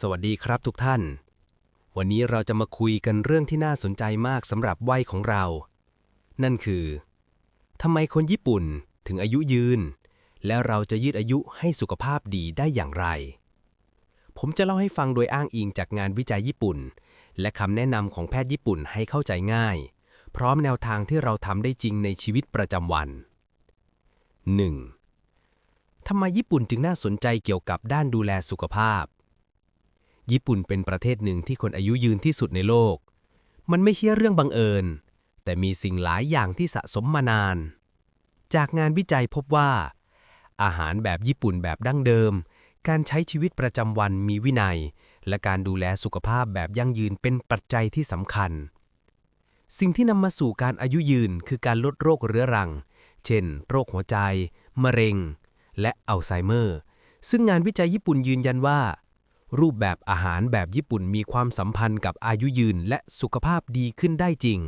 สวัสดีครับทุกท่าน วันนี้เราจะมาคุยกันเรื่องที่น่าสนใจมากสำหรับวัยของเรา นั่นคือทำไมคนญี่ปุ่นถึงอายุยืน และเราจะยืดอายุให้สุขภาพดีได้อย่างไร ผมจะเล่าให้ฟังโดยอ้างอิงจากงานวิจัยญี่ปุ่น และคำแนะนำของแพทย์ญี่ปุ่นให้เข้าใจง่าย พร้อมแนวทางที่เราทำได้จริงในชีวิตประจำวัน 1. ทำไมญี่ปุ่นจึงน่าสนใจเกี่ยวกับด้านดูแลสุขภาพ ญี่ปุ่นเป็นประเทศหนึ่งที่คนอายุยืนที่สุดในโลก มันไม่ใช่เรื่องบังเอิญ แต่มีสิ่งหลายอย่างที่สะสมมานาน จากงานวิจัยพบว่า อาหารแบบญี่ปุ่นแบบดั้งเดิม การใช้ชีวิตประจำวันมีวินัย และการดูแลสุขภาพแบบยั่งยืนเป็นปัจจัยที่สำคัญ สิ่งที่นำมาสู่การอายุยืนคือการลดโรคเรื้อรัง เช่น โรคหัวใจ มะเร็ง และอัลไซเมอร์ ซึ่งงานวิจัยญี่ปุ่นยืนยันว่า รูปแบบอาหารแบบญี่ปุ่นมีความสัมพันธ์กับอายุยืนและสุขภาพดีขึ้นได้จริง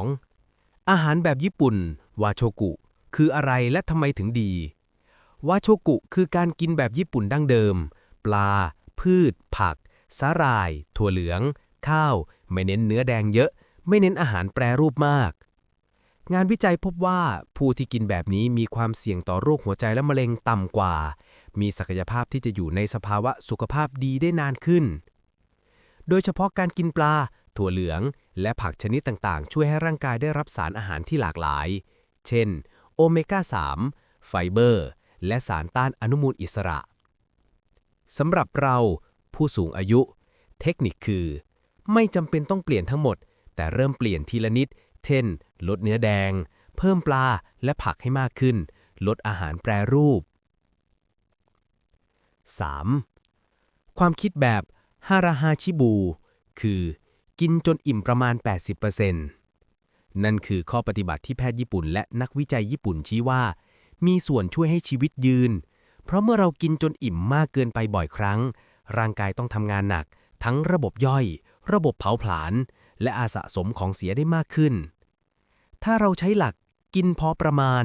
2. อาหารแบบญี่ปุ่น วาโชกุ คืออะไรและทำไมถึงดี วาโชกุคือการกินแบบญี่ปุ่นดั้งเดิม ปลา พืช ผัก สาหร่าย ถั่วเหลือง ข้าว ไม่เน้นเนื้อแดงเยอะ ไม่เน้นอาหารแปรรูปมาก งานวิจัยพบว่าผู้ที่กินแบบนี้มีความเสี่ยงต่อโรคหัวใจและมะเร็งต่ำกว่า มีศักยภาพที่จะอยู่ในสภาวะสุขภาพดีได้นานขึ้น โดยเฉพาะการกินปลา ถั่วเหลือง และผักชนิดต่างๆ ช่วยให้ร่างกายได้รับสารอาหารที่หลากหลาย เช่น โอเมก้า 3 ไฟเบอร์ และสารต้านอนุมูลอิสระ สำหรับเรา ผู้สูงอายุ เทคนิคคือ ไม่จำเป็นต้องเปลี่ยนทั้งหมด แต่เริ่มเปลี่ยนทีละนิด เช่น ลดเนื้อแดง เพิ่มปลาและผักให้มากขึ้น ลดอาหารแปรรูป 3. ความคิดแบบฮาราฮาชิบู คือกินจนอิ่มประมาณ 80%นั่นคือข้อปฏิบัติที่แพทย์ญี่ปุ่น และนักวิจัยญี่ปุ่นชี้ว่า มีส่วนช่วยให้ชีวิตยืน เพราะเมื่อเรากินจนอิ่มมากเกินไปบ่อยครั้ง ร่างกายต้องทำงานหนัก ทั้งระบบย่อย ระบบเผาผลาญและอาสะสมของเสียได้มากขึ้น ถ้าเราใช้หลักกินพอประมาณ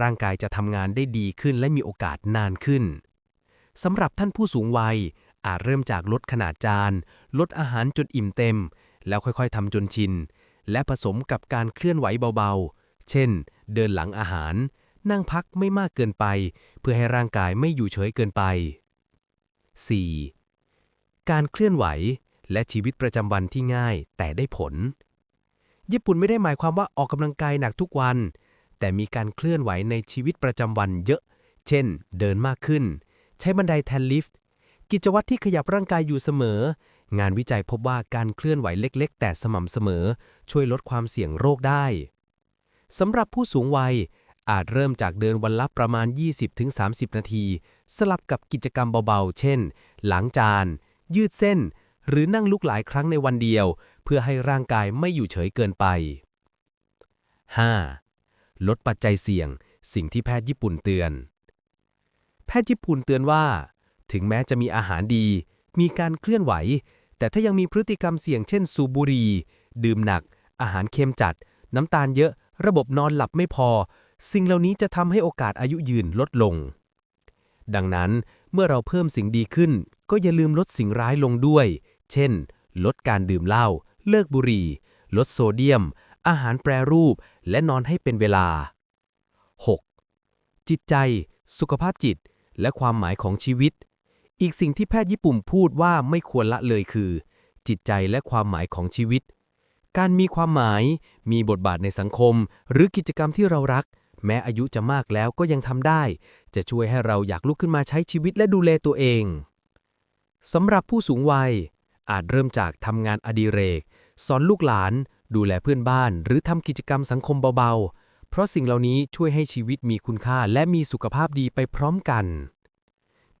ร่างกายจะทำงานได้ดีขึ้นและมีโอกาสนานขึ้น สำหรับท่านผู้สูงวัย อาจเริ่มจากลดขนาดจาน ลดอาหารจนอิ่มเต็ม แล้วค่อยๆทำจนชิน และผสมกับการเคลื่อนไหวเบาๆ เช่น เดินหลังอาหาร นั่งพักไม่มากเกินไป เพื่อให้ร่างกายไม่อยู่เฉยเกินไป 4. การเคลื่อนไหวและชีวิตประจำวันที่ง่ายแต่ได้ผล ญี่ปุ่นไม่ได้หมายความว่าออกกำลังกายหนักทุกวัน แต่มีการเคลื่อนไหวในชีวิตประจำวันเยอะ เช่น เดินมากขึ้น ใช้บันไดแทนลิฟต์ กิจวัตรที่ขยับร่างกายอยู่เสมอ งานวิจัยพบว่าการเคลื่อนไหวเล็กๆ แต่สม่ำเสมอ ช่วยลดความเสี่ยงโรคได้สำหรับผู้สูงวัย อาจเริ่มจากเดินวันละประมาณ 20-30 นาที สลับกับกิจกรรมเบาๆ เช่น ล้างจาน ยืดเส้น หรือนั่งลุกหลายครั้งในวันเดียว เพื่อให้ร่างกายไม่อยู่เฉยเกินไป 5. ลดปัจจัยเสี่ยง สิ่งที่แพทย์ญี่ปุ่นเตือน แพทย์ญี่ปุ่นเตือนว่า ถึงแม้จะมีอาหารดี มีการเคลื่อนไหว แต่ถ้ายังมีพฤติกรรมเสี่ยงเช่น สูบบุหรี่ ดื่มหนัก อาหารเค็มจัด น้ำตาลเยอะ ระบบนอนหลับไม่พอ สิ่งเหล่านี้จะทำให้โอกาสอายุยืนลดลง ดังนั้นเมื่อเราเพิ่มสิ่งดีขึ้น ก็อย่าลืมลดสิ่งร้ายลงด้วย เช่น ลดการดื่มเหล้า เลิกบุหรี่ ลดโซเดียม อาหารแปรรูป และนอนให้เป็นเวลา 6. จิตใจ สุขภาพจิต และความหมายของชีวิต อีกสิ่งที่แพทย์ญี่ปุ่นพูดว่าไม่ควรละเลยคือ จิตใจและความหมายของชีวิต การมีความหมาย มีบทบาทในสังคม หรือกิจกรรมที่เรารัก แม้อายุจะมากแล้วก็ยังทำได้ จะช่วยให้เราอยากลุกขึ้นมาใช้ชีวิตและดูแลตัวเองสำหรับผู้สูงวัย อาจเริ่มจากทำงานอดิเรก สอนลูกหลาน ดูแลเพื่อนบ้าน หรือทำกิจกรรมสังคมเบาๆ เพราะสิ่งเหล่านี้ช่วยให้ชีวิตมีคุณค่าและมีสุขภาพดีไปพร้อมกัน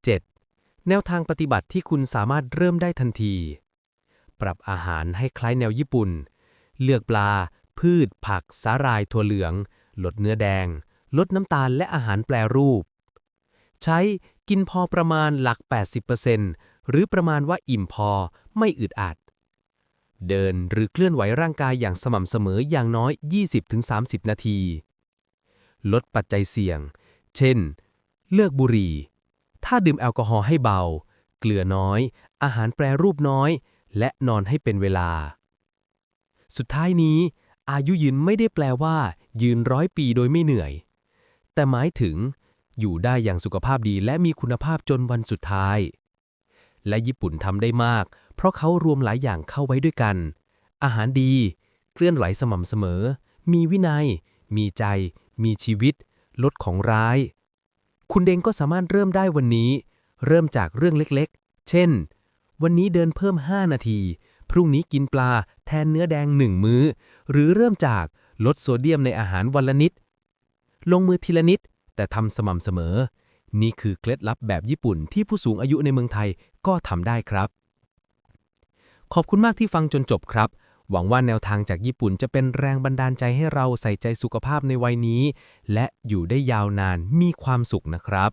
7. แนวทางปฏิบัติที่คุณสามารถเริ่มได้ทันที ปรับอาหารให้คล้ายแนวญี่ปุ่น เลือกปลา พืช ผัก สาหร่าย ถั่วเหลือง ลดเนื้อแดง ลดน้ำตาลและอาหารแปรรูป ใช้กินพอประมาณหลัก 80%หรือประมาณว่าอิ่มพอไม่อึดอัด เดินหรือเคลื่อนไหวร่างกายอย่างสม่ำเสมออย่างน้อย 20-30 นาที ลดปัจจัยเสี่ยง เช่น เลิกบุหรี่ ถ้าดื่มแอลกอฮอล์ให้เบา เกลือน้อย อาหารแปรรูปน้อย และนอนให้เป็นเวลา สุดท้ายนี้ อายุยืนไม่ได้แปลว่า ยืนร้อยปีโดยไม่เหนื่อย แต่หมายถึง อยู่ได้อย่างสุขภาพดีและมีคุณภาพจนวันสุดท้าย และญี่ปุ่นทำได้มาก เพราะเขารวมหลายอย่างเข้าไว้ด้วยกัน อาหารดี เคลื่อนไหวสม่ำเสมอ มีวินัย มีใจ มีชีวิต ลดของร้าย คุณเดงก็สามารถเริ่มได้วันนี้ เริ่มจากเรื่องเล็กๆ เช่น วันนี้เดินเพิ่ม 5 นาที พรุ่งนี้กินปลาแทนเนื้อแดงหนึ่งมื้อ หรือเริ่มจากลดโซเดียมในอาหารวันละนิด ลงมือทีละนิด แต่ทำสม่ำเสมอ นี่คือเคล็ดลับแบบญี่ปุ่นที่ผู้สูงอายุในเมืองไทยก็ทำได้ครับ ขอบคุณมากที่ฟังจนจบครับ หวังว่าแนวทางจากญี่ปุ่นจะเป็นแรงบันดาลใจให้เราใส่ใจสุขภาพในวัยนี้ และอยู่ได้ยาวนานมีความสุขนะครับ